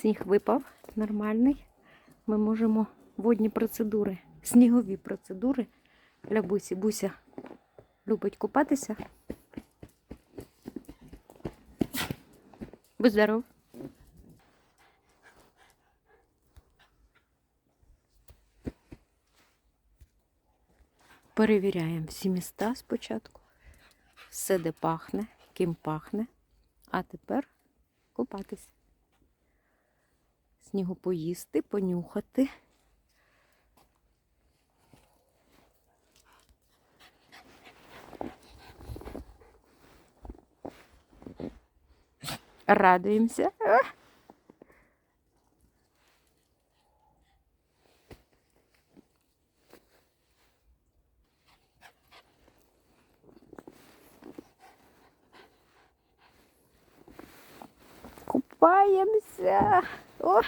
Сніг випав нормальний. Ми можемо водні процедури, снігові процедури для бусі. Буся любить купатися. Будь здоров. Перевіряємо всі міста спочатку. Все, де пахне, ким пахне. А тепер купатись. Снігу поїсти, понюхати. Радуємося. А! Купаємося. О!